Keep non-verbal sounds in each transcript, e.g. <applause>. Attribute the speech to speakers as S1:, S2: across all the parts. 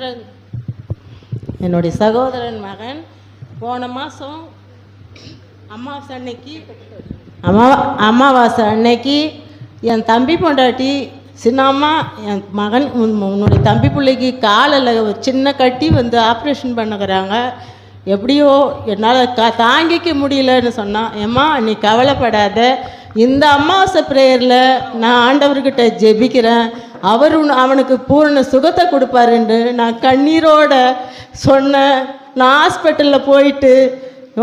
S1: சகோதரன் என்னுடைய சகோதரன் மகன் போன மாதம் அமாவாசை அன்னைக்கு அம்மா அமாவாசை அன்னைக்கு என் தம்பி பொண்டாட்டி சின்னம்மா என் மகன் உன் உன்னுடைய தம்பி பிள்ளைக்கு காலில் ஒரு சின்ன கட்டி வந்து ஆப்ரேஷன் பண்ணுகிறாங்க. எப்படியோ என்னால் க தாங்கிக்க முடியலன்னு சொன்னான் ஏம்மா நீ கவலைப்படாத. இந்த அமாவாசை ப்ரேயரில் நான் ஆண்டவர்கிட்ட ஜெபிக்கிறேன். அவர் அவனுக்கு பூரண சுகத்தை கொடுப்பாருன்னு நான் கண்ணீரோட சொன்னேன். நான் ஹாஸ்பிட்டலில் போயிட்டு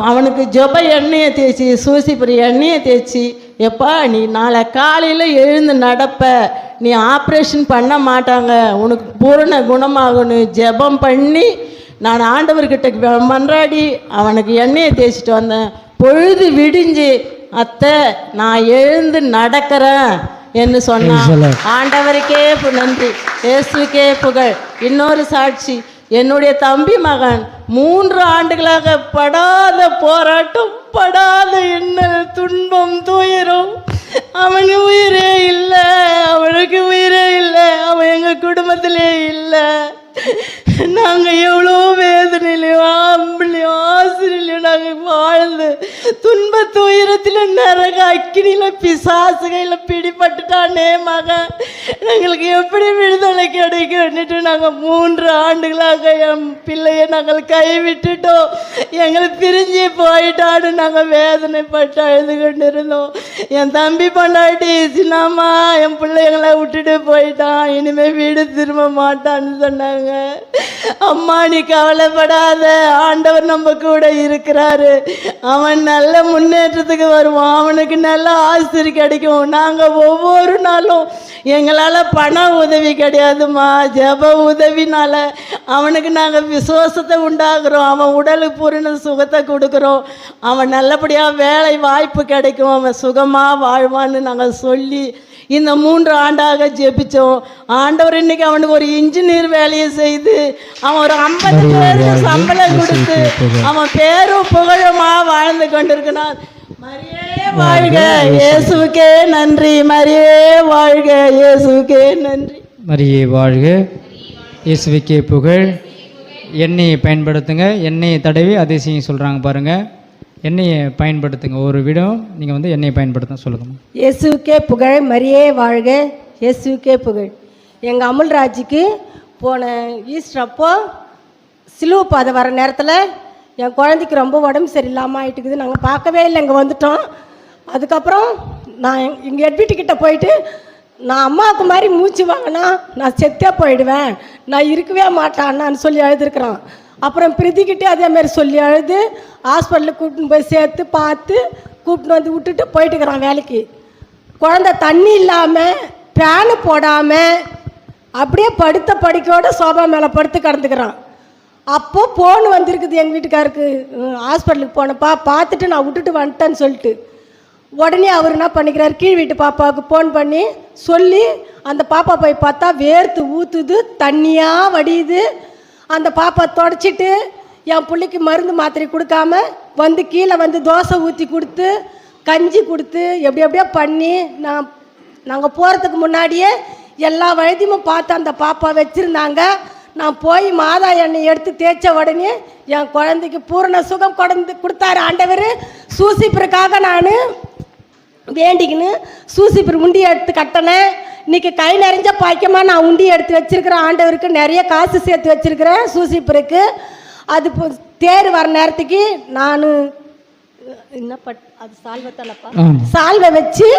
S1: அவனுக்கு ஜெப எண்ணெயை தேய்ச்சி சூசிபுரி எண்ணெயை தேய்ச்சி எப்பா நீ நாளை காலையில் எழுந்து நடப்ப. நீ ஆப்ரேஷன் பண்ண மாட்டாங்க. உனக்கு பூரண குணமாகணும் ஜெபம் பண்ணி நான் ஆண்டவர்கிட்ட மன்றாடி அவனுக்கு எண்ணெயை தேய்ச்சிட்டு வந்தேன். பொழுது விடிஞ்சு அத்தை நான் எழுந்து நடக்கிறேன். என்று சொன்னான். ஆண்டவருக்கே நன்றி இயேசுக்கே புகழ். இன்னொரு சாட்சி என்னுடைய தம்பி மகன் மூன்று ஆண்டுகளாக படாத போராட்டம் படாத என்ன துன்பம் துயரம். அவனுக்கு உயிரே இல்லை அவனுக்கு உயிரே இல்லை அவன் எங்கள் குடும்பத்திலே இல்லை. நாங்கள் எவ்வளோ ஆசிரியலையும் நாங்கள் வாழ்ந்து துன்ப துயரத்தில் நரக அக்கினியில் பிசாசுகையில் பிடிபட்டுட்டானே மகன் எங்களுக்கு எப்படி விடுதலை கிடைக்கும்னுட்டு நாங்கள் மூன்று ஆண்டுகளாக என் பிள்ளையை நாங்கள் கைவிட்டுட்டோம். எங்களை பிரிஞ்சு போயிட்டான்னு நாங்கள் வேதனைப்பட்டு அழுது கொண்டு இருந்தோம் என் தம்பி பொண்டாட்டி சின்னம்மா என் பிள்ளைங்களை விட்டுட்டு போயிட்டான். இனிமே வீடு திரும்ப மாட்டான்னு சொன்னாங்க. அம்மா நீ கவலைப்படாத. ஆண்டவர் நம்ம கூட இருக்கிறார். அவன் நல்ல முன்னேற்றத்துக்கு வருவான். அவனுக்கு நல்ல ஆசிரி கிடைக்கும். நாங்கள் ஒவ்வொரு நாளும் எங்களால் பண உதவி கிடையாதும்மா. ஜெப உதவினால அவனுக்கு நாங்கள் விசுவாசத்தை உண்டாகிறோம் அவன் உடலுக்கு பூரண சுகத்தை கொடுக்குறோம். அவன் நல்லபடியாக வேலை வாய்ப்பு கிடைக்கும். அவன் சுகமாக வாழ்வான்னு நாங்கள் சொல்லி இந்த மூன்று ஆண்டாக ஜெபிச்சோம். ஆண்டவர் இன்னைக்கு அவனுக்கு ஒரு இன்ஜினியர் வேலையை செய்து அவன் ஒரு ஐம்பது பேருக்கு சம்பளம் கொடுத்து அவன் பேரும் புகழுமா வாழ்ந்து கொண்டிருக்கிறான். மரியே வாழ்க. இயேசுவுக்கே நன்றி. மரியே வாழ்க. இயேசுவுக்கே நன்றி.
S2: மரியே வாழ்க. இயேசுவிக்கே புகழ். எண்ணெயை பயன்படுத்துங்க. எண்ணெயை தடவி அதிசயம் சொல்கிறாங்க பாருங்கள் எண்ணெயை பயன்படுத்துங்க. ஒரு விடம் நீங்கள் வந்து எண்ணெயை பயன்படுத்த சொல்லுங்க.
S3: இயேசுக்கே புகழ் மரியே வாழ்க. இயேசுக்கே புகழ். எங்கள் அமுல்ராஜுக்கு போன ஈஸ்டர் அப்போ சிலுவை பாதை வர நேரத்தில் என் குழந்தைக்கு ரொம்ப உடம்பு சரியில்லாமல் ஆகிட்டுக்குது நாங்கள் பார்க்கவே இல்லை இங்கே வந்துட்டோம். அதுக்கப்புறம் நான் இங்கே எட்விட்டு போயிட்டு நான் அம்மாவுக்கு மாதிரி மூச்சு வாங்கினா நான் செத்தே போயிடுவேன். நான் இருக்கவே மாட்டான்னு சொல்லி எழுதியிருக்கிறான். அப்புறம் பிரதிக்கிட்டே அதே மாதிரி சொல்லி அழுது ஹாஸ்பிட்டலுக்கு கூப்பிட்டு போய் சேர்த்து பார்த்து கூப்பிட்டு வந்து விட்டுட்டு போயிட்டுக்கிறான் வேலைக்கு. குழந்தை தண்ணி இல்லாமல் ஃபேனு போடாமல் அப்படியே படுத்த படுக்கையோட சோபா மேலே படுத்து கிடந்துக்கிறான். அப்போது ஃபோன் வந்திருக்குது எங்கள் வீட்டுக்காருக்கு. ஹாஸ்பிட்டலுக்கு போனப்பா பார்த்துட்டு நான் விட்டுட்டு வந்துட்டேன்னு சொல்லிட்டு. உடனே அவர் என்ன பண்ணிக்கிறார் கீழ் வீட்டு பாப்பாவுக்கு ஃபோன் பண்ணி சொல்லி அந்த பாப்பா போய் பார்த்தா வேர்த்து ஊற்றுது தண்ணியாக வடியுது. அந்த பாப்பா தொடச்சிட்டு என் பிள்ளைக்கு மருந்து மாத்திரை கொடுக்காம வந்து கீழே வந்து தோசை ஊற்றி கொடுத்து கஞ்சி கொடுத்து எப்படி எப்படியோ பண்ணி நான் நாங்கள் போகிறதுக்கு முன்னாடியே எல்லா வயதையும் பார்த்து அந்த பாப்பா வச்சுருந்தாங்க. நான் போய் மாதா எண்ணெய் எடுத்து தேய்ச்ச உடனே என் குழந்தைக்கு பூரண சுகம் கொடந்து கொடுத்தாரு ஆண்டவர். சூசிப்பிற்காக நான் வேண்டிக்கின்னு சூசிப்பர் முண்டி எடுத்து கட்டினேன். இன்னைக்கு கை நிறைஞ்ச பாய்க்கமாக நான் உண்டி எடுத்து வச்சிருக்கிறேன் ஆண்டவருக்கு நிறைய காசு சேர்த்து வச்சிருக்கிறேன் சூசிப்பருக்கு அது தேர் வர நேரத்துக்கு நான் என்ன பட் அது சால்வத்தலப்பா சால்வை வச்சு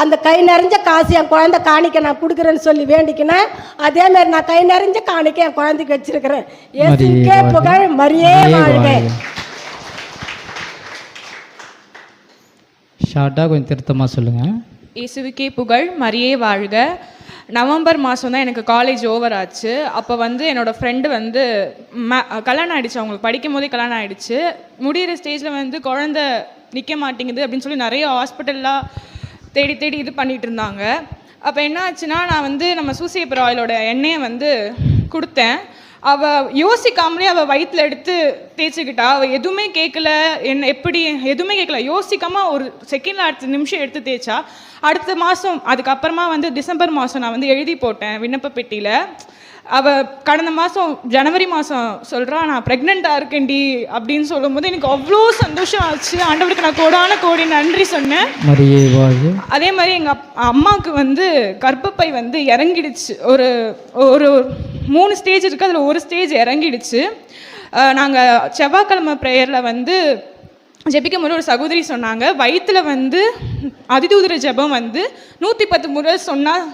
S3: அந்த கை நிறைஞ்ச காசு என் குழந்தை காணிக்க நான் கொடுக்குறேன்னு சொல்லி வேண்டிக்கினேன். அதே மாதிரி நான் கை நிறைஞ்ச காணிக்க என் குழந்தைக்கு வச்சிருக்கிறேன். ஏசுக்கே. புகழ் மரியே வாழ்க.
S2: ஷார்ட்டாக கொஞ்சம் திருத்தமாக சொல்லுங்கள்
S4: இயேசுவுக்கே புகழ் மரியே வாழ்க. நவம்பர் மாதம் தான் எனக்கு காலேஜ் ஓவர் ஆச்சு. அப்போ வந்து என்னோடய ஃப்ரெண்டு வந்து ம கல்யாணம் ஆகிடுச்சு அவங்களுக்கு படிக்கும் போதே கல்யாணம் ஆகிடுச்சு முடிகிற ஸ்டேஜில் வந்து குழந்த நிற்க மாட்டேங்குது அப்படின்னு சொல்லி நிறைய ஹாஸ்பிட்டல்லாம் தேடி தேடி இது பண்ணிகிட்டு இருந்தாங்க. அப்போ என்ன ஆச்சுன்னா நான் வந்து நம்ம சூசியப்பர் ஆயிலோட எண்ணெயை வந்து கொடுத்தேன். அவள் யோசிக்காமலே அவள் வயிற்றுல எடுத்து தேய்ச்சிக்கிட்டா அவள் எதுவுமே கேட்கல என்ன எப்படி எதுவுமே கேட்கல யோசிக்காமல் ஒரு செகண்ட்ல அடுத்த நிமிஷம் எடுத்து தேய்ச்சா அடுத்த மாதம் அதுக்கப்புறமா வந்து டிசம்பர் மாதம் நான் வந்து எழுதி போட்டேன் விண்ணப்ப பெட்டியில். அவ கடந்த மாதம் ஜனவரி மாதம் சொல்கிறா நான் ப்ரெக்னெண்ட்டாக இருக்கேன்டி அப்படின்னு சொல்லும்போது எனக்கு அவ்வளோ சந்தோஷம் ஆச்சு. ஆண்டவருக்கு நான் கோடான கோடி நன்றி சொன்னேன். அதே மாதிரி எங்கள் அம்மாவுக்கு வந்து கர்ப்பப்பை வந்து இறங்கிடுச்சு. ஒரு ஒரு மூணு ஸ்டேஜ் இருக்குது அதில் ஒரு ஸ்டேஜ் இறங்கிடுச்சு. நாங்கள் செவ்வாய்க்கிழமை ப்ரேயரில் வந்து ஜெபிக்கும் போது ஒரு சகோதரி சொன்னாங்க வயித்துல வந்து அதிதூதர ஜெபம் வந்து நூற்றி பத்து முறை சொன்னால்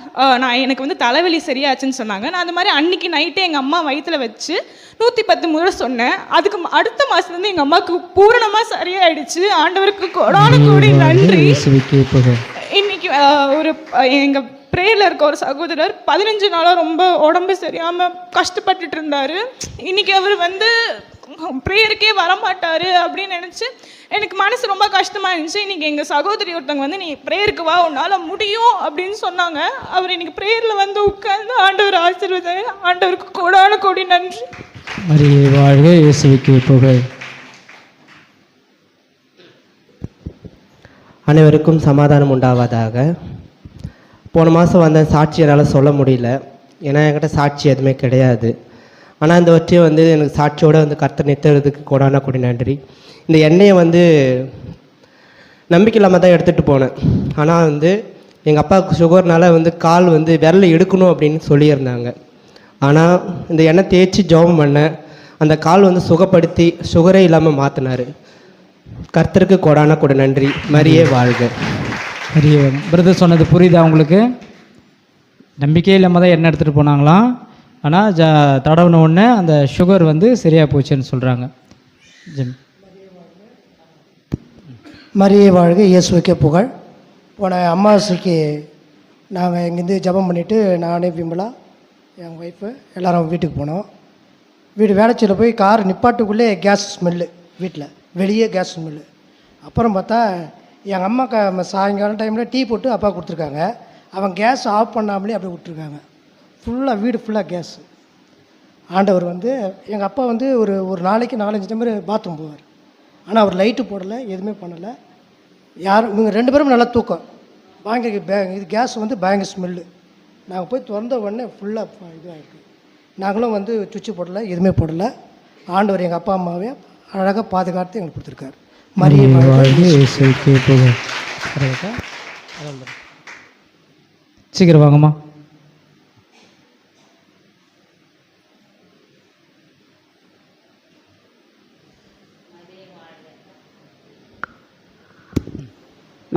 S4: நான் எனக்கு வந்து தலைவலி சரியாச்சுன்னு சொன்னாங்க. நான் அந்த மாதிரி அன்னைக்கு நைட்டே எங்கள் அம்மா வயித்துல வச்சு நூற்றி பத்து முறை சொன்னேன். அதுக்கு அடுத்த மாதத்துலேருந்து எங்கள் அம்மாவுக்கு பூரணமாக சரியாயிடுச்சு. ஆண்டவருக்கு கோடான கோடி நன்றி. இன்னைக்கு ஒரு அஹ், எங்க ப்ரேயரில் இருக்க ஒரு சகோதரர் பதினஞ்சு நாளாக ரொம்ப உடம்பு சரியாம கஷ்டப்பட்டுட்டு இருந்தாரு. இன்னைக்கு அவர் வந்து ப்ரேயருக்கே வரமாட்டார் அப்படின்னு நினச்சி எனக்கு மனசு ரொம்ப கஷ்டமாக இருந்துச்சு. இன்னைக்கு எங்கள் சகோதரி ஒருத்தவங்க வந்து நீ ப்ரேயருக்கு வா உன்னால் முடியும் அப்படின்னு சொன்னாங்க. அவர் இன்னைக்கு ப்ரேயரில் வந்து உட்கார்ந்து ஆண்டவர் ஆசீர்வதி ஆண்டவருக்கு கோடான கோடி நன்றி.
S2: மரியே வாழ்க இயேசுக்கு புகழ்.
S5: அனைவருக்கும் சமாதானம் உண்டாவதாக. போன மாதம் வந்த சாட்சி என்னால் சொல்ல முடியல. ஏன்னா என்கிட்ட சாட்சி எதுவுமே கிடையாது. ஆனால் இந்த வச்சு வந்து எனக்கு சாட்சியோடு வந்து கர்த்தர் நிறுத்துறதுக்கு கொடான கொடி நன்றி. இந்த எண்ணெயை வந்து நம்பிக்கை இல்லாமல் தான் எடுத்துகிட்டு போனேன். ஆனால் வந்து எங்கள் அப்பாவுக்கு சுகர்னால வந்து கால் வந்து விரலை எடுக்கணும் அப்படின்னு சொல்லியிருந்தாங்க. ஆனால் இந்த எண்ணெய் தேய்ச்சி ஜெபம் பண்ணேன் அந்த கால் வந்து சுகப்படுத்தி சுகரே இல்லாமல் மாற்றினார் கர்த்தருக்கு கொடான கொடு நன்றி. மரியே வாழ்க.
S2: மரிய. பிரதர் சொன்னது புரியுதா உங்களுக்கு? நம்பிக்கையே இல்லாமல் தான் எண்ணெய் எடுத்துகிட்டு போனாங்களாம் ஆனால் ஜ தடவின உடனே அந்த சுகர் வந்து சரியாக போச்சுன்னு சொல்கிறாங்க ஜிம்.
S6: மரிய வாழ்க இயேசுக்கே புகழ். போன அம்மாவாசைக்கு நாங்கள் இங்கேருந்து ஜெபம் பண்ணிவிட்டு நானே விமலா என் ஒய்ஃபு எல்லாரும் வீட்டுக்கு போனோம். வீடு வேலைச்சியில் போய் கார் நிப்பாட்டுக்குள்ளே கேஸ் ஸ்மெல்லு வீட்டில் வெளியே கேஸ் ஸ்மெல்லு அப்புறம் பார்த்தா எங்கள் அம்மா க சாயங்காலம் டைமில் டீ போட்டு அப்பா கொடுத்துருக்காங்க. அவன் கேஸ் ஆஃப் பண்ணாமலே அப்படியே விட்டுருக்காங்க. ஃபுல்லாக வீடு ஃபுல்லாக கேஸ் ஆண்டவர் வந்து எங்கள் அப்பா வந்து ஒரு ஒரு நாளைக்கு நாலஞ்சு டைம் பாத்ரூம் போவார். ஆனால் அவர் லைட்டு போடலை எதுவுமே பண்ணலை. யாரும் இவங்க ரெண்டு பேரும் நல்லா தூக்கம். பயங்கர பே இது கேஸ் வந்து பயங்கர ஸ்மெல்லு நாங்கள் போய் திறந்த உடனே ஃபுல்லாக இதுவாகிருக்கு நாங்களும் வந்து சுவிட்சு போடலை எதுவுமே போடலை. ஆண்டவர் எங்கள் அப்பா அம்மாவே அழகாக பாதுகாத்து எங்களுக்கு கொடுத்துருக்காரு. மரியே.
S2: சீக்கிரம் வாங்கம்மா.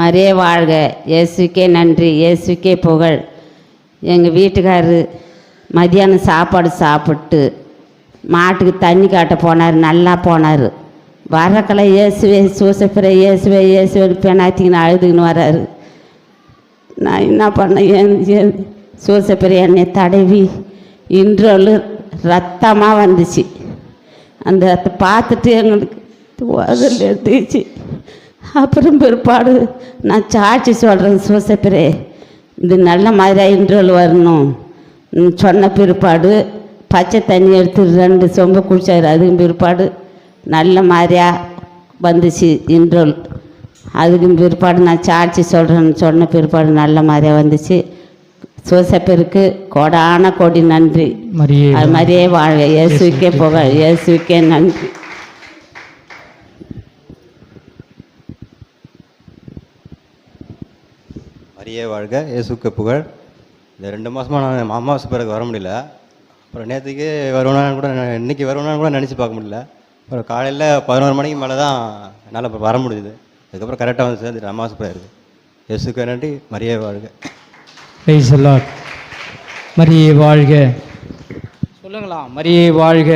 S7: மரியே வாழ்க. இயேசுக்கே நன்றி. இயேசுக்கே புகழ். எங்கள் வீட்டுக்காரரு மதியானம் சாப்பாடு சாப்பிட்டு மாட்டுக்கு தண்ணி காட்ட போனார் நல்லா போனார். வரக்கலை இயேசுவே சூசப்பிரை இயேசுவே இயேசுவே பெணாத்திக்கின்னு அழுதுகின்னு வராரு. நான் என்ன பண்ணேன்? ஏன் ஏன் சூசப்பிரை என்னை தடவி. இன்றொரு ரத்தமாக வந்துச்சு. அந்த பார்த்துட்டு எங்களுக்கு உதல் எடுத்துச்சு அப்புறம் பிற்பாடு நான் சாட்சி சொல்கிறேன் சூசப்பிரே. இது நல்ல மாதிரியாக இன்ட்ரோல் வரணும். சொன்ன பிற்பாடு பச்சை தண்ணி எடுத்து ரெண்டு சொம்பு குடிச்சாரு. அதுக்கும் பிற்பாடு நல்ல மாதிரியாக வந்துச்சு இன்ட்ரோல் அதுக்கும் பிற்பாடு நான் சாட்சி சொல்கிறேன்னு சொன்ன பிற்பாடு நல்ல மாதிரியாக வந்துச்சு. சூசப்பிற்கு கோடான கோடி நன்றி. அது மாதிரியே வாழ்க. இயேசுக்கே புகழ் இயேசுக்கே நன்றி.
S8: மரியே வாழ்க இயேசுக்கு புகழ். இந்த ரெண்டு மாதமாக நான் அமாவாசை பிறகு வர முடியல. அப்புறம் நேற்றுக்கு வருவேனான்னு கூட நான் இன்னைக்கு வருவேனான்னு கூட நினச்சி பார்க்க முடியல. அப்புறம் காலையில் பதினோரு மணிக்கு மேலே தான் என்னால் இப்போ வர முடியுது. அதுக்கப்புறம் கரெக்டாக வந்து சேர்ந்துட்டு அமாவாசை பிறகு. இயேசுக்கு நன்றி மரியே வாழ்க.
S2: பிரைஸ் லார்ட் மரியே வாழ்க. சொல்லுங்களா மரியே வாழ்க.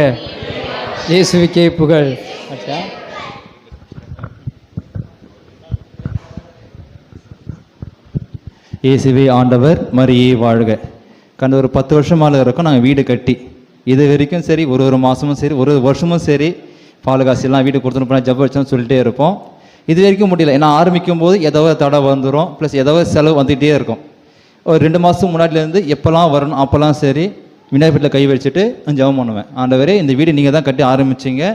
S2: இயேசுவுக்கே புகழ் ஆச்சா
S9: இயேசுவே ஆண்டவர் மரியே வாழ்க. கடந்த ஒரு பத்து வருஷமால இருக்கும் நாங்கள் வீடு கட்டி இது வரைக்கும் சரி ஒரு ஒரு மாதமும் சரி ஒரு ஒரு வருஷமும் சரி பால் காசெல்லாம் வீடு கொடுத்துன்னு போனால் ஜப்ப வச்சோம்னு சொல்லிட்டே இருப்போம். இது வரைக்கும் முடியல. ஏன்னா ஆரம்பிக்கும் போது ஏதோ தடை வந்துடும் ப்ளஸ் ஏதோ செலவு வந்துகிட்டே இருக்கும். ஒரு ரெண்டு மாதம் முன்னாடிலேருந்து எப்போல்லாம் வரணும் அப்போல்லாம் சரி விநாயகத்தில் கை வச்சுட்டு நான் ஜெபம் பண்ணுவேன். ஆண்டவரே இந்த வீடு நீங்கள் தான் கட்டி ஆரம்பிச்சிங்க.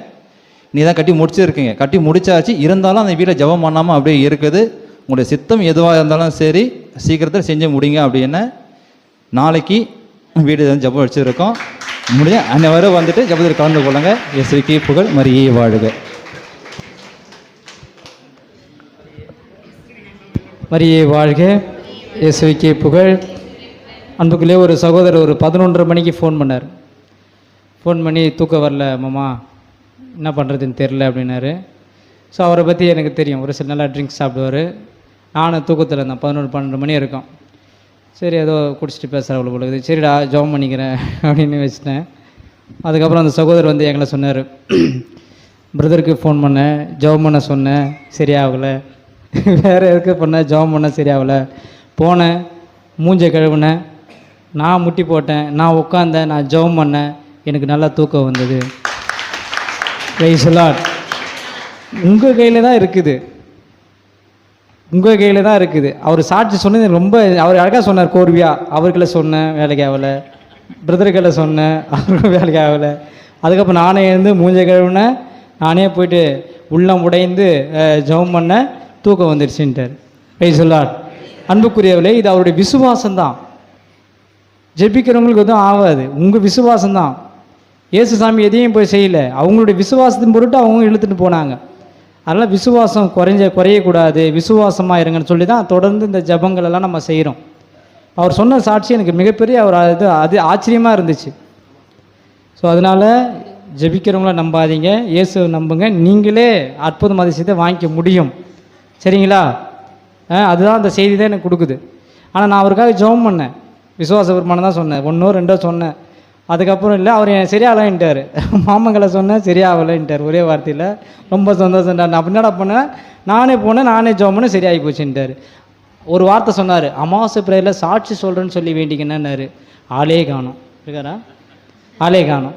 S9: நீ தான் கட்டி முடிச்சிருக்கீங்க. கட்டி முடிச்சாச்சு. இருந்தாலும் அந்த வீடை ஜெபம் பண்ணாமல் அப்படியே இருக்குது. உங்களுடைய சித்தம் எதுவாக இருந்தாலும் சரி சீக்கிரத்தில் செஞ்சு முடிங்க அப்படின்னு நாளைக்கு வீடு ஜபம் வச்சுருக்கோம். முடிஞ்ச அனைவரும் வந்துட்டு ஜபத்தில் கலந்து கொள்ளுங்க. இயேசுக்கே புகழ் மரியே வாழ்க.
S2: மரியே வாழ்க. இயேசுவிக்கே புகழ் அன்புக்குள்ளே ஒரு சகோதரர் ஒரு பதினொன்றரை மணிக்கு ஃபோன் பண்ணார். ஃபோன் பண்ணி தூக்கம் வரல மாமா என்ன பண்ணுறதுன்னு தெரில அப்படின்னாரு. ஸோ அவரை பற்றி எனக்கு தெரியும். ஒரு சில நல்லா ட்ரிங்க்ஸ் சாப்பிடுவார். நானும் தூக்கத்தில் இருந்தேன். பதினொன்று பன்னெண்டு மணி இருக்கும் சரி ஏதோ குடிச்சிட்டு பேசுகிற அவ்வளோ பொழுது சரிடா ஜெபம் பண்ணிக்கிறேன் <laughs> அப்படின்னு வச்சுட்டேன். அதுக்கப்புறம் அந்த சகோதரர் வந்து எங்களை சொன்னார். பிரதருக்கு ஃபோன் பண்ணேன். ஜெபம் பண்ண சொன்னேன். சரியாகலை. <laughs> வேறு எதுக்கு பண்ணேன் ஜெபம் பண்ண சரியாகலை. போனேன். மூஞ்சை கழுவுனேன். நான் முட்டி போட்டேன். நான் உட்காந்தேன் நான் ஜெபம் பண்ணேன். எனக்கு நல்லா தூக்கம் வந்தது. லார்ட் உங்கள் கையில் தான் இருக்குது. உங்கள் கையில் தான் இருக்குது. அவர் சாட்சி சொன்னது ரொம்ப அவர் அழகாக சொன்னார் கோர்வியா அவர்களை சொன்னேன் வேலைக்கு ஆகலை. பிரதர்களை சொன்னேன் <laughs> அவர்களும் வேலைக்கு ஆகலை. அதுக்கப்புறம் நானே இருந்து மூஞ்ச கழுவுனேன் நானே போயிட்டு உள்ளம் உடைந்து ஜெபம் பண்ணேன் தூக்கம் வந்துடுச்சுன்ட்டார் ரைஸ் லார்ட் அன்புக்குரியவர்களே இது அவருடைய விசுவாசம்தான். ஜெபிக்கிறவங்களுக்கு எதுவும் ஆகாது. உங்கள் விசுவாசம்தான். இயேசு சாமி எதையும் போய் செய்யல. அவங்களுடைய விசுவாசத்தின் பொருட்டு அவங்க இழுத்துட்டு போனாங்க. அதனால் விசுவாசம் குறைஞ்ச குறையக்கூடாது விசுவாசமாக இருங்கன்னு சொல்லி தான் தொடர்ந்து இந்த ஜபங்கள் எல்லாம் நம்ம செய்கிறோம் அவர் சொன்ன சாட்சி எனக்கு மிகப்பெரிய அவர் அது அது ஆச்சரியமாக இருந்துச்சு. ஸோ அதனால் ஜெபிக்கிறவங்கள நம்பாதீங்க இயேசு நம்புங்க. நீங்களே அற்புதம் அதிசயத்தை வாங்கிக்க முடியும். சரிங்களா? ஆ, அதுதான் அந்த செய்தி தான் எனக்கு கொடுக்குது. ஆனால் நான் அவருக்காக ஜெபம் பண்ணேன். விசுவாச பெருமானம் தான் சொன்னேன். ஒன்றோ ரெண்டோ சொன்னேன். அதுக்கப்புறம் இல்லை அவர் என் சரியாகலன்ட்டார். மாமங்களை சொன்னேன் சரியாகலன்ட்டார் ஒரே வார்த்தையில். ரொம்ப சந்தோஷம்டா. நான் என்னடா பண்ணேன் நானே போனேன் நானே ஜெபம் பண்ணேன் சரியாகி போச்சுன்ட்டார். ஒரு வார்த்தை சொன்னார் அமாவாசை பிரேயரில் சாட்சி சொல்கிறேன்னு சொல்லி வேண்டிக்கினேன்னாரு. ஆளே காணும். இருக்காரா? ஆளே காணும்.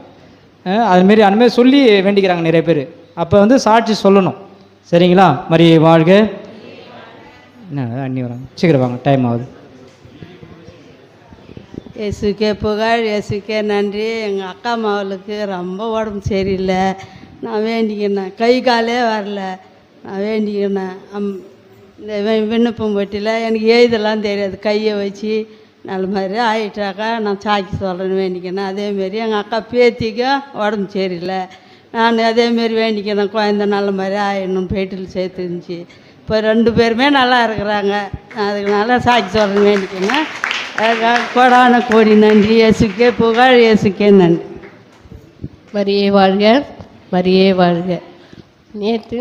S2: அதுமாரி அதுமாரி சொல்லி வேண்டிக்கிறாங்க நிறைய பேர். அப்போ வந்து சாட்சி சொல்லணும். சரிங்களா? மரிய வாழ்க. என்ன அண்ணி வராங்க. சீக்கிரம் வாங்க டைம் ஆகுது.
S10: இயேசுக்கே புகழ் இயேசுக்கே நன்றி. எங்கள் அக்கா மகளுக்கு ரொம்ப உடம்பு சரியில்லை. நான் வேண்டிக்கினேன். கை காலே வரல. நான் வேண்டிக்கினேன். அம் இந்த விண்ணப்பம் பட்டியில் எனக்கு எழுதலாம் தெரியாது. கையை வச்சு நல்ல மாதிரி ஆகிட்டாக்கா நான் சாக்கி சொல்கிறேன்னு வேண்டிக்கினேன். அதேமாரி எங்கள் அக்கா பேத்திக்கும் உடம்பு சரியில்லை. நான் அதேமாரி வேண்டிக்கினேன். குழந்த நல்ல மாதிரி ஆயிடணும். பேட்டில் சேர்த்து இருந்துச்சு இப்போ ரெண்டு பேருமே நல்லா இருக்கிறாங்க. நான் அதுக்கு நல்லா சாக்கி சொல்கிறேன்னு வேண்டிக்கினேன். கோடான கோடி நன்றி. இயேசுக்கே புகழ் இயேசுக்கே நன்றி.
S11: மரியே வாழ்க மரியே வாழ்க. நேற்று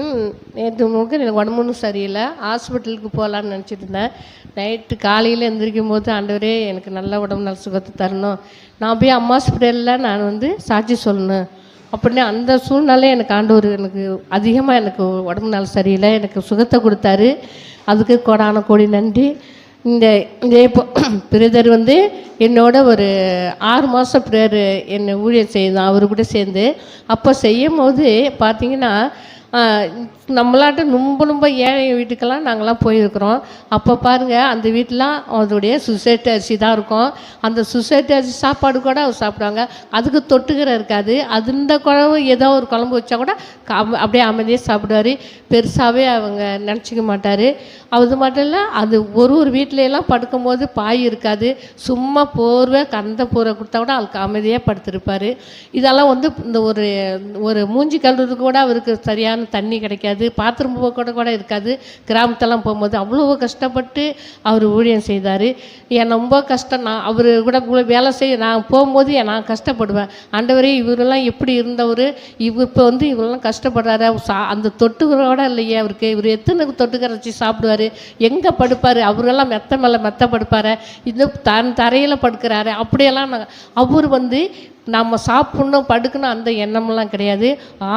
S11: நேற்று முழுக்க எனக்கு உடம்புன்னு சரியில்லை. ஹாஸ்பிட்டலுக்கு போகலான்னு நினச்சிட்டு இருந்தேன். நைட்டு காலையில் எழுந்திரிக்கும் போது ஆண்டவரே எனக்கு நல்ல உடம்பு நல்ல சுகத்தை தரணும். நான் போய் அம்மா ஹாஸ்பிட்டலில் நான் வந்து சாட்சி சொல்லணும். அப்படின்னு அந்த சூழ்நிலை எனக்கு ஆண்டவர் எனக்கு அதிகமாக எனக்கு உடம்பு நல்ல சரியில்லை. எனக்கு சுகத்தை கொடுத்தாரு. அதுக்கு கோடான கோடி நன்றி. இந்த இப்போ <clears throat> பிரதர் வந்து என்னோட ஒரு ஆறு மாதம் பிரேயர் என்னை ஊழியர் செய்தான். அவர் கூட சேர்ந்து. அப்போ செய்யும் போது பார்த்தீங்கன்னா நம்மளாட்ட ரொம்ப ரொம்ப ஏழை வீட்டுக்கெல்லாம் நாங்கள்லாம் போயிருக்கிறோம். அப்போ பாருங்கள் அந்த வீட்டிலாம் அதோடைய சுசைட்டி அரிசி தான் இருக்கும். அந்த சுசைட்டி அரிசி சாப்பாடு கூட அவர் சாப்பிடுவாங்க. அதுக்கு தொட்டுக்கிற இருக்காது. அது இந்த குழம்பு ஏதோ ஒரு குழம்பு வச்சா கூட அப்படியே அமைதியாக சாப்பிடுவார். பெருசாகவே அவங்க நினச்சிக்க மாட்டார். அது மட்டும் இல்லை அது ஒரு ஒரு வீட்ல படுக்கும்போது பாய் இருக்காது. சும்மா போர்வை கந்த போரை கொடுத்தா கூட அவருக்கு அமைதியாக படுத்திருப்பார். இதெல்லாம் வந்து இந்த ஒரு ஒரு மூஞ்சி கழுவுறது கூட அவருக்கு சரியான தண்ணி கிடைக்காது பாத்ரூம் போக கூட கூட இருக்காது. கிராமத்தெல்லாம் போகும்போது அவ்வளோ கஷ்டப்பட்டு அவர் ஊழியம் செய்தார். என் ரொம்ப கஷ்டம். நான் அவர் கூட இவ்வளோ வேலை செய்ய நான் போகும்போது நான் கஷ்டப்படுவேன். ஆண்டவரே இவரெல்லாம் எப்படி இருந்தவர்? இவர் இப்போ வந்து இவரெல்லாம் கஷ்டப்படுறாரு. சா அந்த தொட்டுக்கிறோட இல்லையே அவருக்கு. இவர் எத்தனை தொட்டுக்கிற வச்சு சாப்பிடுவார்? எங்கே படுப்பார்? அவரெல்லாம் மெத்த மேலே மெத்த படுப்பார். இந்த தன் தரையில் படுக்கிறாரு. அப்படியெல்லாம் நான் அவர் வந்து நம்ம சாப்பிட்ணும் படுக்கணும் அந்த எண்ணமெல்லாம் கிடையாது.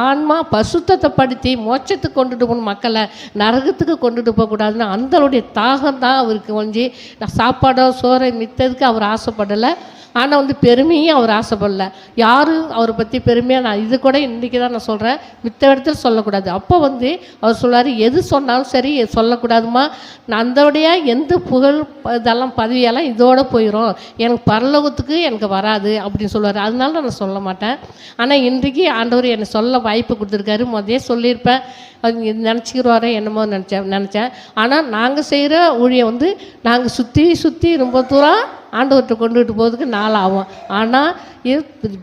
S11: ஆன்மா பசுத்தத்தை படுத்தி மோட்சத்துக்கு கொண்டுட்டு போகணும் மக்களை. நரகத்துக்கு கொண்டுட்டு போகக்கூடாதுன்னு அந்தளுடைய தாகம் தான் அவருக்கு வந்து நான் சாப்பாடோ சோறை மித்ததுக்கு அவர் ஆசைப்படலை. ஆனால் வந்து பெருமையும் அவர் ஆசைப்படல. யாரும் அவரை பற்றி பெருமையாக நான் இது கூட இன்றைக்கி தான் நான் சொல்கிறேன் மித்த இடத்துல சொல்லக்கூடாது. அப்போ வந்து அவர் சொல்றாரு எது சொன்னாலும் சரி சொல்லக்கூடாதுமா நான் அந்தோடைய எந்த புகழ் இதெல்லாம் பதவியெல்லாம் இதோட போயிடும் எனக்கு பரலோகத்துக்கு எனக்கு வராது அப்படின்னு சொல்லுவார் அதனால நான் சொல்ல மாட்டேன். ஆனால் இன்றைக்கு ஆண்டவர் என்னை சொல்ல வாய்ப்பு கொடுத்துருக்காரு. முதலே சொல்லியிருப்பேன். அது நினச்சிக்கிறவாரோ என்னமோ நினச்சேன் நினச்சேன். ஆனால் நாங்கள் செய்கிற ஊழியம் வந்து நாங்கள் சுற்றி சுற்றி ரொம்ப தூரம் ஆண்டவர்கிட்ட கொண்டுகிட்டு போகிறதுக்கு நாள் ஆகும். ஆனால்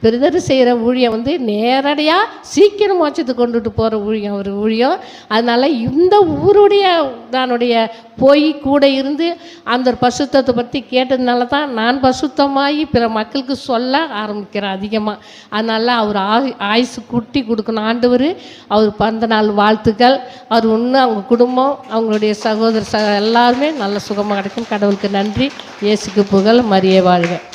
S11: பிரதர் செய்கிற ஊழியம் வந்து நேரடியாக சீக்கிரம் மோட்சத்துக்கு கொண்டுட்டு போகிற ஊழியம் ஒரு ஊழியம். அதனால் இந்த ஊருடைய தானுடைய போய் கூட இருந்து அந்த பசுத்தத்தை பற்றி கேட்டதுனால தான் நான் பசுத்தமாகி பிற மக்களுக்கு சொல்ல ஆரம்பிக்கிறேன் அதிகமாக அதனால் அவர் ஆயு ஆயுசு குட்டி கொடுக்கணும். ஆண்டவர் அவர் பிறந்த நாள் வாழ்த்துக்கள். அவர் இன்னும் அவங்க குடும்பம் அவங்களுடைய சகோதர ச எல்லாருமே நல்ல சுகமாக கிடைக்கும். கடவுளுக்கு நன்றி. இயேசுக்கு புகழ். மரியே வாழ்வேன்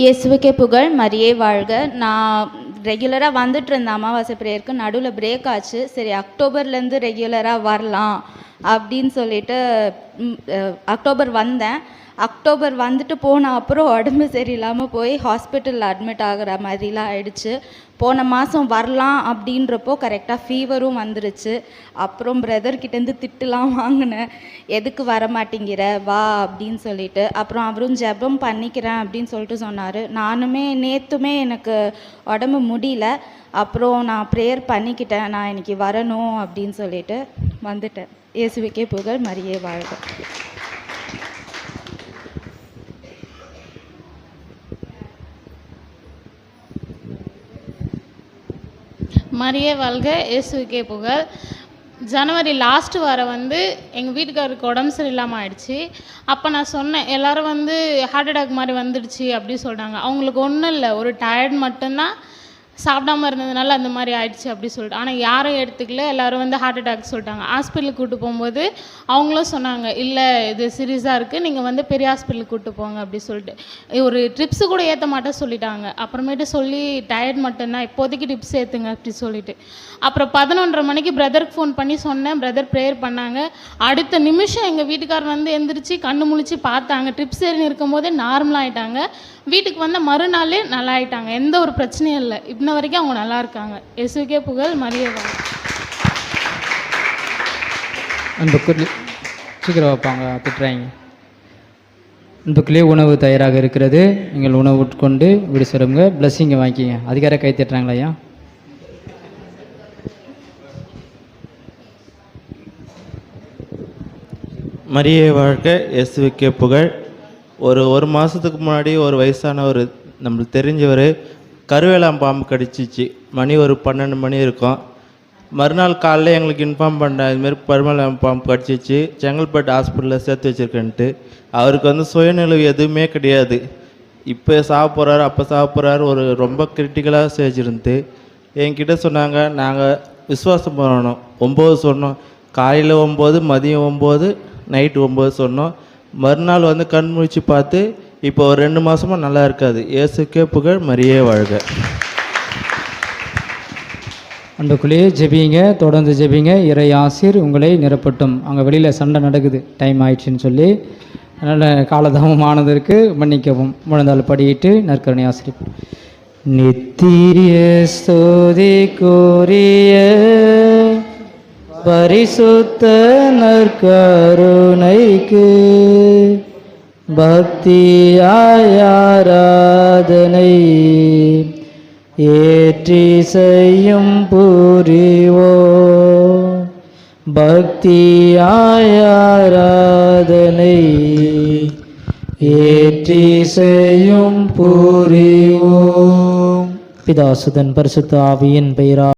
S12: இயேசுவுக்கே புகழ் மரியே வாழ்க. நான் ரெகுலராக வந்துட்டு இருந்தேன் அமாவாசை ப்ரேயருக்கு நடுவில் பிரேக் ஆச்சு. சரி அக்டோபர்லேருந்து ரெகுலராக வரலாம் அப்படின்னு சொல்லிட்டு அக்டோபர் வந்தேன். அக்டோபர் வந்துட்டு போன அப்புறம் உடம்பு சரியில்லாமல் போய் ஹாஸ்பிட்டலில் அட்மிட் ஆகிற மாதிரிலாம் ஆயிடுச்சு. போன மாதம் வரலாம் அப்படின்றப்போ கரெக்டாக ஃபீவரும் வந்துருச்சு. அப்புறம் பிரதர்கிட்டேருந்து திட்டுலாம் வாங்கினேன். எதுக்கு வர மாட்டேங்கிற வா அப்படின்னு சொல்லிட்டு. அப்புறம் அவரும் ஜெபம் பண்ணிக்கிறேன் அப்படின்னு சொல்லிட்டு சொன்னார். நானுமே நேற்றுமே எனக்கு உடம்பு முடியல. அப்புறம் நான் ப்ரேயர் பண்ணிக்கிட்டேன். நான் இன்னைக்கு வரணும் அப்படின்னு சொல்லிட்டு வந்துட்டேன். இயேசுவிக்கே புகழ் மரியே வாழ்க.
S13: மரியே வாழ்க இயேசுக்கே புகழ். ஜனவரி லாஸ்ட் வாரம் வந்து எங்கள் வீட்டுக்காரருக்கு உடம்பு சரியில்லாமல் ஆயிடுச்சு. அப்போ நான் சொன்னேன் எல்லாரும் வந்து ஹார்ட் அட்டாக் மாதிரி வந்துடுச்சு அப்படி சொல்கிறாங்க அவங்களுக்கு ஒன்றும் இல்லை ஒரு டயர்ட் மட்டும்தான். சாப்பிடாம இருந்ததுனால அந்த மாதிரி ஆயிடுச்சு அப்படி சொல்லிட்டு. ஆனால் யாரும் எடுத்துக்கல. எல்லாரும் வந்து ஹார்ட் அட்டாக் சொல்லிட்டாங்க. ஹாஸ்பிட்டலுக்கு கூட்டு போகும்போது அவங்களும் சொன்னாங்க இல்லை இது சீரியஸாக இருக்குது நீங்கள் வந்து பெரிய ஹாஸ்பிட்டலுக்கு கூட்டு போங்க அப்படி சொல்லிட்டு. ஒரு ட்ரிப்ஸு கூட ஏற்ற மாட்டேன் சொல்லிட்டாங்க. அப்புறமேட்டு சொல்லி டயர்ட் மட்டும்தான். இப்போதைக்கு ட்ரிப்ஸ் ஏற்றுங்க அப்படி சொல்லிட்டு. அப்புறம் பதினொன்றரை மணிக்கு பிரதருக்கு ஃபோன் பண்ணி சொன்னேன். பிரதர் ப்ரேயர் பண்ணாங்க. அடுத்த நிமிஷம் எங்கள் வீட்டுக்காரர் வந்து எந்திரிச்சு கண்ணு முழிச்சு பார்த்தாங்க. ட்ரிப்ஸ் ஏறி இருக்கும்போதே நார்மலாக ஆகிட்டாங்க வீட்டுக்கு வந்த மறுநாளே நல்லா ஆயிட்டாங்க எந்த ஒரு பிரச்சனையும் இல்லை. இன்ன வரைக்கும் அவங்க நல்லா இருக்காங்க. இயேசுக்கே புகழ் மரியவா
S2: அன்புக்குள்ளே சீக்கிரம் வைப்பாங்க திட்டுறாங்க. அன்புக்குள்ளே உணவு தயாராக இருக்கிறது. நீங்கள் உணவு உட்கொண்டு விடு சிறங்க பிளஸ்ஸிங்கை வாங்கிக்கிங்க. அதிகார கை தட்டுறாங்களா ஐயா?
S14: மரியே வாழ்க இயேசுவுக்கே புகழ். ஒரு ஒரு மாதத்துக்கு முன்னாடி ஒரு வயசானவர் நம்மளுக்கு தெரிஞ்சவர் கருவேலாம் பாம்பு கடிச்சிச்சு. மணி ஒரு பன்னெண்டு மணி இருக்கும். மறுநாள் காலைல எங்களுக்கு இன்ஃபார்ம் பண்ணேன் இதுமாரி பருமலாம் பாம்பு கடிச்சிச்சு. செங்கல்பட்டு ஹாஸ்பிட்டலில் சேர்த்து வச்சுருக்கேன்ட்டு. அவருக்கு வந்து சுயநிலைவு எதுவுமே கிடையாது. இப்போ சாப்பிட்றாரு அப்போ சாப்பிட்றாரு ஒரு ரொம்ப கிரிட்டிக்கலாக ஸ்டேஜ் இருந்து என்கிட்ட சொன்னாங்க நாங்கள் விஸ்வாசம் பண்ணணும். ஒம்பது சொன்னோம். காலையில் ஒம்பது மதியம் ஒம்பது நைட்டு ஒம்பது சொன்னோம். மறுநாள் வந்து கண் முழிச்சு பார்த்து இப்போ ஒரு ரெண்டு மாதமாக நல்லா இருக்காது. இயேசுக்கே புகழ் மரியே வாழ்க.
S2: அன்புக்குள்ளேயே ஜெபிங்க தொடர்ந்து ஜெபிங்க. இறை ஆசிர் உங்களை நிரப்பட்டும். அங்கே வெளியில் சண்டை நடக்குது. டைம் ஆயிடுச்சுன்னு சொல்லி. அதனால் காலதாமம் ஆனதற்கு மன்னிக்கவும். முழந்தால் படியிட்டு நற்கருணை ஆசிரியர் நித்திரிய ஸ்தோதி கோரிய. பரிசுத்த நற்கருணைக்கு பக்தியாயாராதனை ஏற்றி செய்யும் புரிவோ? பக்தியாயாராதனை ஏற்றி செய்யும் புரிவோம் பிதாசுதன் பரிசுத்த ஆவியின் பெயரா